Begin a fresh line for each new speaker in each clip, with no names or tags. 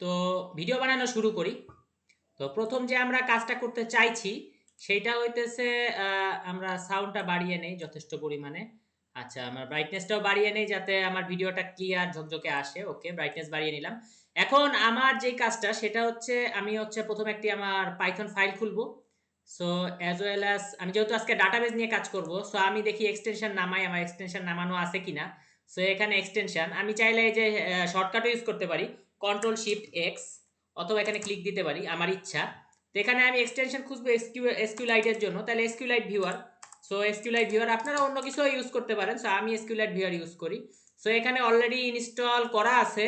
তো ভিডিও বানানো শুরু করি। তো প্রথম যে আমরা কাজটা করতে চাইছি সেইটা হইতেছে আমরা সাউন্ডটা বাড়িয়ে নেই যথেষ্ট পরিমাণে। আচ্ছা আমার ব্রাইটনেসটাও বাড়িয়ে নেই যাতে আমার ভিডিওটা ক্লিয়ার ঝকঝকে আসে। ওকে ব্রাইটনেস বাড়িয়ে নিলাম। এখন আমার যে কাজটা, সেটা হচ্ছে আমি হচ্ছে প্রথম একটি আমার পাইথন ফাইল খুলবো। সো অ্যাজ ওয়েল অ্যাজ আমি যেহেতু আজকে ডাটাবেজ নিয়ে কাজ করব সো আমি দেখি এক্সটেনশন নামাই, আমার এক্সটেনশন নামানো আছে কিনা। সো এখানে এক্সটেনশন আমি চাইলে এই যে শর্টকাটও ইউজ করতে পারি। কন্ট্রোল শিফট এক্স অথবা এখানে ক্লিক দিতে পারি, আমার ইচ্ছা। তো এখানে আমি এক্সটেনশন খুঁজবো এসকিউ এসকিউলাইটের জন্য। তাহলে SQLite viewer so SQLite viewer আপনারা অন্য কিছু ইউজ করতে পারেন। সো আমি এসকিউলাইট ভিউয়ার ইউজ করি। সো এখানে অলরেডি ইনস্টল করা আছে।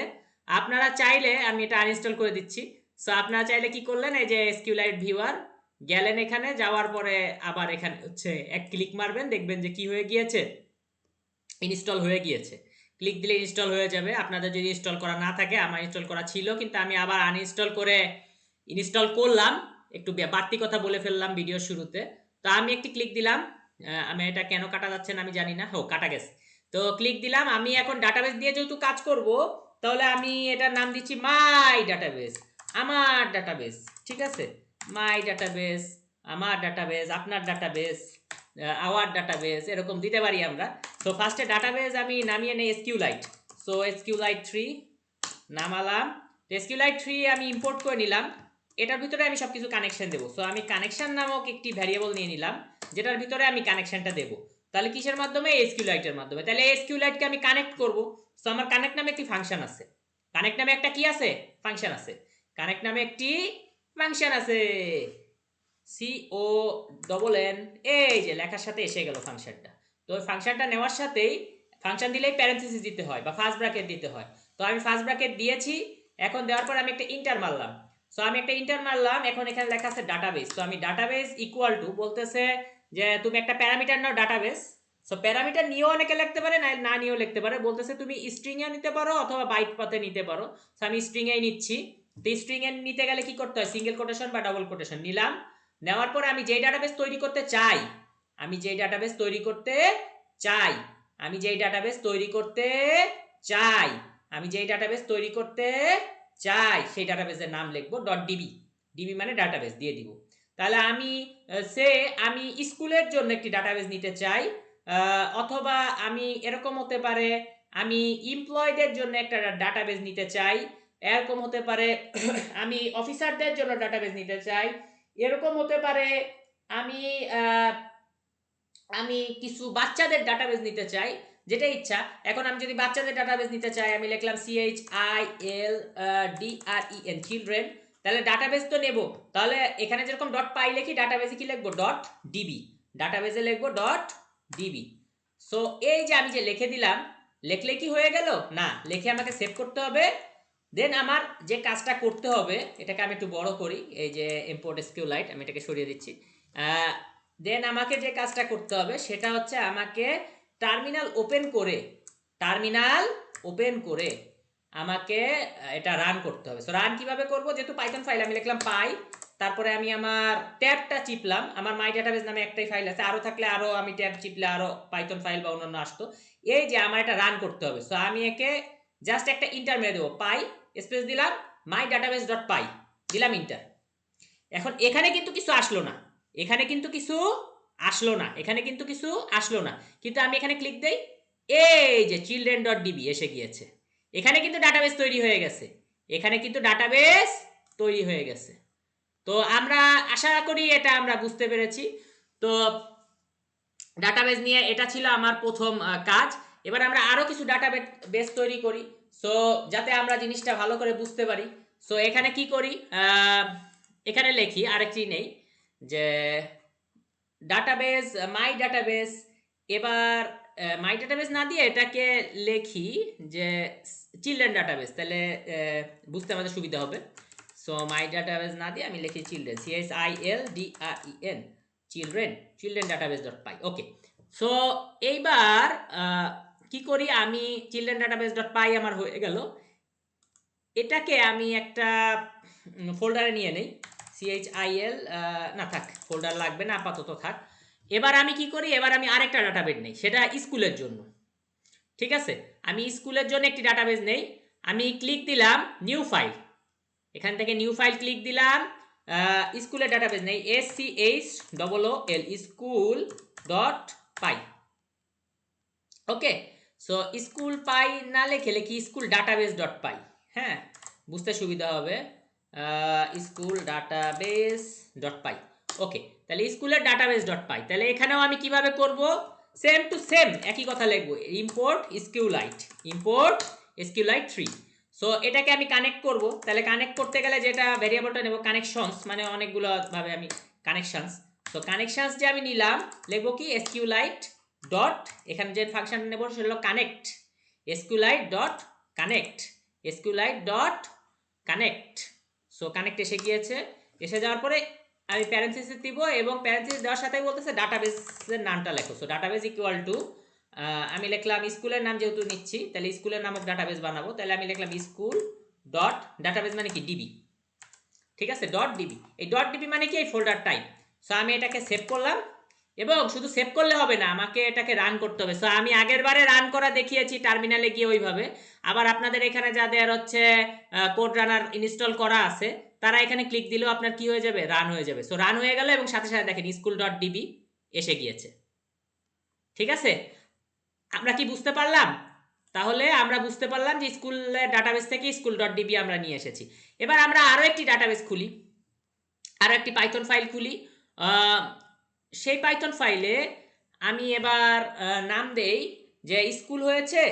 আপনারা চাইলে, আমি এটা আনইনস্টল করে দিচ্ছি। সো আপনারা চাইলে কি করলেন, এই যে এসকিউলাইট ভিউয়ার গেলেন এখানে, যাওয়ার পরে আবার এখানে হচ্ছে এক ক্লিক মারবেন, দেখবেন যে কি হয়ে গিয়েছে। ইনস্টল হয়ে গিয়েছে। ক্লিক দিলে ইনস্টল হয়ে যাবে। আপনাদের যদি ইনস্টল করা না থাকে, আমার ইনস্টল করা ছিল, কিন্তু আমি আবার আনইনস্টল করে ইনস্টল করলাম। একটু বাড়তি কথা বলে ফেললাম ভিডিও শুরুতে। তো আমি একটি ক্লিক দিলাম। আমি এটা কেন কাটা যাচ্ছে না আমি জানি না। হো কাটা গেছে। তো ক্লিক দিলাম। আমি এখন ডাটাবেস দিয়ে যেহেতু কাজ করব, তাহলে আমি এটার নাম দিচ্ছি মাই ডাটাবেস আমার ডাটাবেস ঠিক আছে? মাই ডাটাবেস আমার ডাটাবেস আপনার ডাটাবেস আওয়ার ডাটাবেস এরকম দিতে পারি আমরা। তো ফার্স্টে ডাটাবেস আমি নামিয়ে নেই এসকিউলাইট সো এসকিউলাইট থ্রি নামালাম। এসকিউলাইট থ্রি আমি ইম্পোর্ট করে নিলাম। এটার ভিতরে আমি সব কিছু কানেকশন দেবো। সো আমি কানেকশন নামক একটি ভ্যারিয়েবল নিয়ে নিলাম, যেটার ভিতরে আমি কানেকশনটা দেবো। তাহলে কিসের মাধ্যমে? এসকিউলাইটের মাধ্যমে। তাহলে এসকিউলাইটকে আমি কানেক্ট করব। সো আমার কানেক্ট নামে একটি ফাংশন আছে। কানেক্ট নামে একটা কি আছে? ফাংশন আছে। কানেক্ট নামে একটি ফাংশন আছে। সি ও ডবল এন এই যে লেখার সাথে এসে গেল ফাংশনটা। তো ওই ফাংশনটা নেওয়ার সাথেই ফাংশন দিলেই প্যারেন্থেসিস দিতে হয় বা ফার্স্ট ব্র্যাকেট দিতে হয়। তো আমি ফার্স্ট ব্র্যাকেট দিয়েছি, এখন দেওয়ার পর আমি একটা ইন্টার মারলাম। সো আমি একটা ইন্টার মারলাম, এখন এখানে লেখা আছে ডাটাবেস তো আমি ডাটাবেস ইকুয়াল টু বলতেছে যে তুমি একটা প্যারামিটার নাও ডাটাবেস সো প্যারামিটার নিয়েও অনেকে লিখতে পারে, না না নিয়েও লিখতে পারে। বলতেছে তুমি স্ট্রিং এ নিতে পারো অথবা বাইট পথে নিতে পারো। সো আমি স্ট্রিং এ নিচ্ছি। তো স্ট্রিং এ নিতে গেলে কি করতে হয়? সিঙ্গেল কোটেশন বা ডাবল কোটেশন নিলাম। নেওয়ার পরে আমি যেই ডাটাবেস তৈরি করতে চাই, আমি যেই ডাটাবেস তৈরি করতে চাই, আমি যেই ডাটাবেস তৈরি করতে চাই, আমি যেই ডাটাবেস তৈরি করতে চাই, সেই ডাটাবেসের নাম লিখব ডট ডিবি ডিবি মানে ডাটাবেস দিয়ে দিব। তাহলে আমি সে, আমি স্কুলের জন্য একটি ডাটাবেস নিতে চাই অথবা আমি এরকম হতে পারে, আমি এমপ্লয়দের জন্য একটা ডাটাবেস নিতে চাই, এরকম হতে পারে, আমি অফিসারদের জন্য ডাটাবেস নিতে চাই এরকম হতে পারে আমি আমি কিছু বাচ্চাদের ডাটাবেস নিতে চাই, যেটা ইচ্ছা। এখন আমি যদি বাচ্চাদের ডাটাবেস নিতে চাই, আমি লিখলাম C H I L D R E N children তাহলে ডাটাবেস তো নেব। তাহলে এখানে যেরকম ডট পাই লিখি ডাটাবেসে কি লিখব? ডট ডিবি ডাটাবেসে লিখব ডট ডিবি সো এই যে আমি যে লিখে দিলাম, লিখলে কি হয়ে গেল? না, লিখে আমাকে সেভ করতে হবে। দেন আমার যে কাজটা করতে হবে, এটাকে আমি একটু বড় করি, এই যে ইম্পোর্ট এসকিউ লাইট আমি এটাকে সরিয়ে দিচ্ছি। দেন আমাকে যে কাজটা করতে হবে, সেটা হচ্ছে আমাকে টার্মিনাল ওপেন করে টার্মিনাল ওপেন করে আমাকে এটা রান করতে হবে। সো রান কীভাবে করব? যেহেতু পাইথন ফাইল আমি লিখলাম পাই, তারপরে আমি আমার ট্যাবটা চিপলাম। আমার মাই ডাটাবেস নামে একটাই ফাইল আছে আরও থাকলে আরও আমি ট্যাব চিপলে আরও পাইথন ফাইল বা অন্যান্য আসতো। এই যে আমার এটা রান করতে হবে। সো আমি একে জাস্ট একটা ইন্টার মেরে দেবো পাই স্পেস দিলাম মাই ডাটাবেস ডট পাই দিলাম ইন্টার এখন এখানে কিন্তু কিছু আসলো না, এখানে কিন্তু কিছু আসলো না, এখানে কিন্তু কিছু আসলো না। কিন্তু আমি এখানে ক্লিক দেই, এই যে চিলড্রেন ডট ডিবি এসে গিয়েছে। এখানে কিন্তু ডাটাবেস তৈরি হয়ে গেছে, এখানে কিন্তু ডাটাবেস তৈরি হয়ে গেছে। তো আমরা আশা করি এটা আমরা বুঝতে পেরেছি। তো ডাটাবেস নিয়ে এটা ছিল আমার প্রথম কাজ। এবার আমরা আরও কিছু ডাটাবেস বেস তৈরি করি। সো যাতে আমরা জিনিসটা ভালো করে বুঝতে পারি। সো এখানে কি করি? এখানে লিখি, আরেকটি নেই, যে ডাটাবেস মাই ডাটাবেস এবার মাই ডাটাবেস না দিয়ে এটাকে লেখি, যে চিলড্রেন ডাটাবেস তাহলে বুঝতে আমাদের সুবিধা হবে। সো মাই ডাটাবেস না দিয়ে আমি লিখি children C S I L D R E N children children database dot py okay so এইবার কি করি? আমি চিলড্রেন ডাটাবেস ডট পাই আমার হয়ে গেল। এটাকে আমি একটা ফোল্ডারে নিয়ে নেই। সিএইচ আইএল না থাক ফোল্ডার লাগবে না, আপাতত থাক। এবার আমি কি করি? এবার আমি আরেকটা ডাটাবেস নেই, সেটা স্কুলের জন্য। ঠিক আছে? আমি স্কুলের জন্য একটি ডাটাবেস নেই। আমি ক্লিক দিলাম নিউ ফাইল এখান থেকে নিউ ফাইল ক্লিক দিলাম। স্কুলের ডাটাবেস নেই। S C H double O L school dot py okay so school py না লেখে লিখি স্কুল ডাটাবেস ডট পাই হ্যাঁ? বুঝতে সুবিধা হবে। School database dot py okay তাহলে স্কুলের ডাটাবেস ডট পাই তাহলে এখানেও আমি কীভাবে করব? সেম টু সেম একই কথা লিখব। Import SQLite import SQLite three so এটাকে আমি কানেক্ট করব। তাহলে কানেক্ট করতে গেলে যেটা ভেরিয়েবলটা নেব কানেকশনস মানে অনেকগুলো ভাবে আমি কানেকশনস তো কানেকশনস যে আমি নিলাম, লিখব কি এসকিউলাইট ডট এখানে যে ফাংশন নেব সেটা হলো connect SQLite dot connect SQLite dot connect so connect এসে গিয়েছে। এসে যাওয়ার পরে আমি প্যারেন্থিসিস দিব এবং প্যারেন্থিসিস দেওয়ার সাথে বলতেছে ডাটাবেসের নামটা লেখো। সো ডাটাবেস ইকুয়াল টু আমি লিখলাম স্কুলের নাম যেহেতু নিচ্ছি, তাহলে স্কুলের নামক ডাটাবেস বানাবো। তাহলে আমি লিখলাম স্কুল ডট ডাটাবেস মানে কি? ডিবি ঠিক আছে? ডট ডিবি এই ডট ডিবি মানে কি? এই ফোল্ডার টাইপ সো আমি এটাকে সেভ করলাম। এবং শুধু সেভ করলে হবে না, আমাকে এটাকে রান করতে হবে। সো আমি আগের বারে রান করা দেখিয়েছি টার্মিনালে গিয়ে ওইভাবে। আবার আপনাদের এখানে যাদের হচ্ছে কোড রানার ইনস্টল করা আছে, তারা এখানে ক্লিক দিলেও আপনার কি হয়ে যাবে? রান হয়ে যাবে। সো রান হয়ে গেল এবং সাথে সাথে দেখেন স্কুল ডট ডিবি এসে গিয়েছে। ঠিক আছে? আমরা কি বুঝতে পারলাম? তাহলে আমরা বুঝতে পারলাম যে স্কুলের ডাটাবেস থেকে স্কুল ডট ডিবি আমরা নিয়ে এসেছি। এবার আমরা আরও একটি ডাটাবেস খুলি। আরও একটি পাইথন ফাইল খুলি। সেই পাইথন ফাইলে আমি এবার নাম দেই যে স্কুল হয়েছে,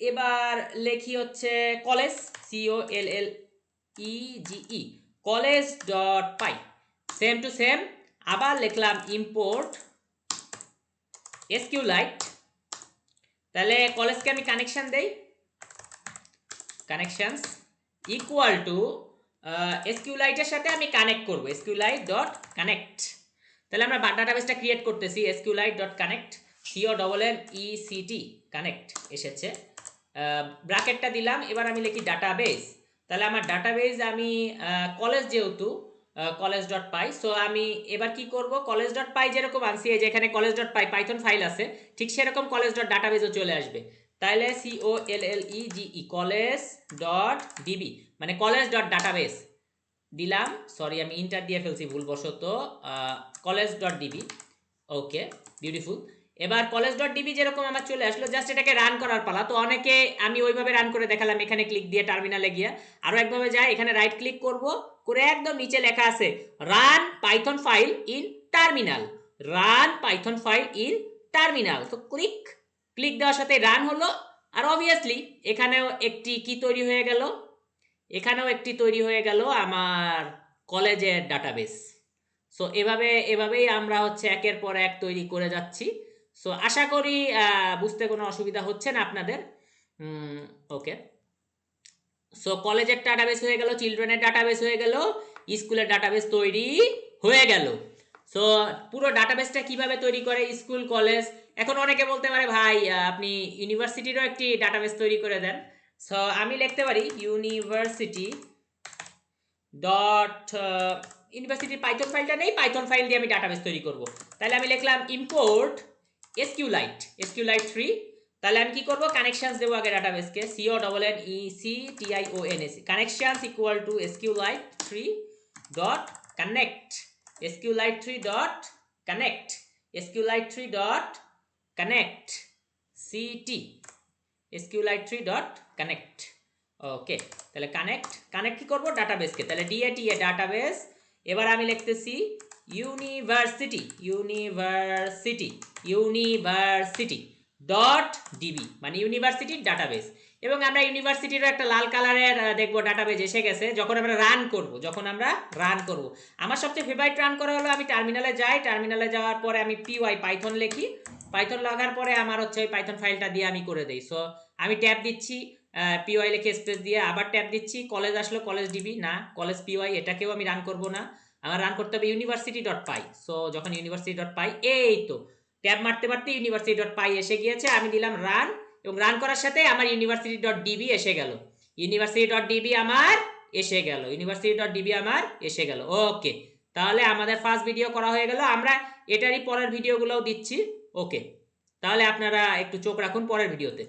এবার লেখি হচ্ছে college C O L L E G E college dot py same to same আবার লিখলাম ইম্পোর্ট এসকিউ লাইট তাহলে কলেজকে আমি কানেকশান দেই কানেকশনস ইকুয়াল টু এসকিউ লাইটের সাথে আমি কানেক্ট করব এসকিউ লাইট ডট কানেক্ট তাহলে আমরা ডাটাবেসটা ক্রিয়েট করতেছি SQLite dot connect C O double N E C connect এসেছে। ব্র্যাকেটটা দিলাম, এবার আমি লিখি ডাটাবেস তাহলে আমার ডাটাবেস আমি কলেজ যেহেতু কলেজ ডট পাই সো আমি এবার কি করব? কলেজ ডট পাই যেরকম আনছি, এই যেখানে college dot py Python file আছে, ঠিক সেরকম কলেজ ডট ডাটাবেসও চলে আসবে। তাহলে C O L L E G E college dot DB মানে কলেজ ডট ডাটাবেস দিলাম। সরি আমি ইন্টার দিয়ে ফেলছি, ভুলবশত। College dot DB okay beautiful এবার কলেজ ডট ডিবি যেরকম আমার চলে আসলো জাস্ট এটাকে রান করার পালা। তো অনেকে আমি ওইভাবে রান করে দেখালাম, এখানে ক্লিক দিয়ে টার্মিনালে গিয়ে। আরও একভাবে যাই এখানে রাইট ক্লিক করব, করে একদম নিচে লেখা আছে run Python file in terminal run Python file in terminal তো ক্লিক ক্লিক দেওয়ার সাথে রান হলো। আর অবভিয়াসলি এখানেও একটি কি তৈরি হয়ে গেল? এখানেও একটি তৈরি হয়ে গেল আমার কলেজের ডাটাবেস সো এভাবে, এভাবেই আমরা হচ্ছে একের পর এক তৈরি করে যাচ্ছি। সো আশা করি বুঝতে কোনো অসুবিধা হচ্ছে না আপনাদের? ওকে সো কলেজের ডাটাবেস হয়ে গেল চিলড্রেনের ডাটাবেস হয়ে গেল, স্কুলের ডাটাবেস তৈরি হয়ে গেল। সো পুরো ডাটাবেসটা কীভাবে তৈরি করে স্কুল, কলেজ? এখন অনেকে বলতে পারে, ভাই আপনি ইউনিভার্সিটিরও একটি ডাটাবেস তৈরি করে দেন। সো আমি লিখতে পারি ইউনিভার্সিটি ডট ইউনিভার্সিটির পাইথন ফাইলটা নেই পাইথন ফাইল দিয়ে আমি ডাটাবেস তৈরি করব। তাহলে আমি লিখলাম ইম্পোর্ট এসকিউলাইট এসকিউলাইট থ্রি তাহলে আমি কি করব? কানেকশনস দেবো আগে ডাটাবেসকে C O double N E C T I O N S connections equal to SQLite three dot connect SQLite three dot connect SQLite three dot connect city SQLite three dot connect okay তাহলে connect connect কি করব? ডাটাবেসকে তাহলে DAT এ database এবার আমি লিখতেছি university university university dot DB মানে ইউনিভার্সিটির database এবং আমরা ইউনিভার্সিটিরও একটা লাল কালারের দেখব ডাটাবেস এসে গেছে। যখন আমরা রান করব, যখন আমরা রান করব। আমার সবচেয়ে ফেভারিট রান করা হলো, আমি টার্মিনালে যাই। টার্মিনালে যাওয়ার পরে আমি পিওয়াই পাইথন লিখি। পাইথন লাগার পরে আমার হচ্ছে ওই পাইথন ফাইলটা দিয়ে আমি করে দিই। সো আমি ট্যাব দিচ্ছি পিওয়াই লিখে স্পেস দিয়ে আবার ট্যাব দিচ্ছি কলেজ আসলো কলেজ ডিবি না কলেজ পিওয়াই এটাকেও আমি রান করব না। আমার রান করতে হবে ইউনিভার্সিটি ডট পাই সো যখন ইউনিভার্সিটি ডট পাই এই তো। ট্যাব মারতে মারতে ইউনিভার্সিটি ডট পাই এসে গিয়েছে, আমি দিলাম রান এবং রান করার সাথে আমার ইউনিভার্সিটি ডট ডিবি এসে গেল। ইউনিভার্সিটি ডট ডিবি আমার এসে গেল ইউনিভার্সিটি ডট ডিবি আমার এসে গেল। ওকে তাহলে আমাদের ফার্স্ট ভিডিও করা হয়ে গেল। আমরা এটারই পরের ভিডিওগুলোও দিচ্ছি। ওকে তাহলে আপনারা একটু চোখ রাখুন পরের ভিডিওতে।